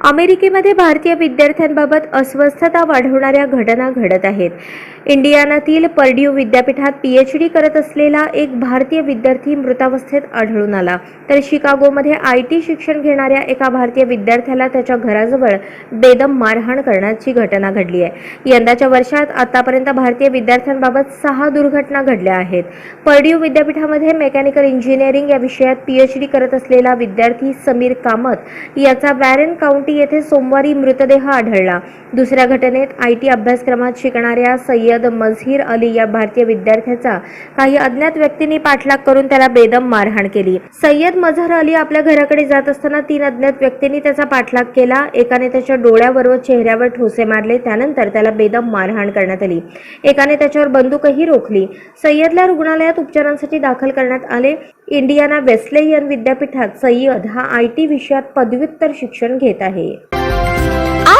अमेरिकेमध्ये भारतीय विद्यार्थ्यांबाबत अस्वस्थता वाढवणाऱ्या घटना घडत आहेत. इंडियानातील पर्ड्यू विद्यापीठात पीएचडी करत असलेला एक भारतीय विद्यार्थी मृतावस्थेत आढळून आला. तर शिकागोमध्ये आय टी शिक्षण घेणाऱ्या एका भारतीय विद्यार्थ्याला त्याच्या घराजवळ बेदम मारहाण करण्याची घटना घडली आहे. यंदाच्या वर्षात आतापर्यंत भारतीय विद्यार्थ्यांबाबत सहा दुर्घटना घडल्या आहेत. पर्ड्यू विद्यापीठामध्ये मेकॅनिकल इंजिनिअरिंग या विषयात पीएचडी करत असलेला विद्यार्थी समीर कामत याचा वॅरेन काउंटी येथे सोमवारी मृतदेह आढळला. दुसऱ्या घटनेत आय टी अभ्यासक्रमात शिकणाऱ्या सय्यद मझहीर अली या भारतीय विद्यार्थ्याचा काही अज्ञात व्यक्तींनी पाठलाग करून त्याला बेदम मारहाण केली. सय्यद मझहर अली आपल्या घराकडे जात असताना तीन अज्ञात व्यक्तींनी त्याचा पाठलाग केला. एकाने त्याच्या डोळ्यावर व चेहऱ्यावर ठोसे मारले. त्यानंतर त्याला बेदम मारहाण करण्यात आली. एकाने त्याच्यावर बंदूकही रोखली. सय्यदला रुग्णालयात उपचारांसाठी दाखल करण्यात आले. इंडियाना वेस्लेयन विद्यापीठात सय्यद हा आय टी विषयात पदव्युत्तर शिक्षण घेत आहे.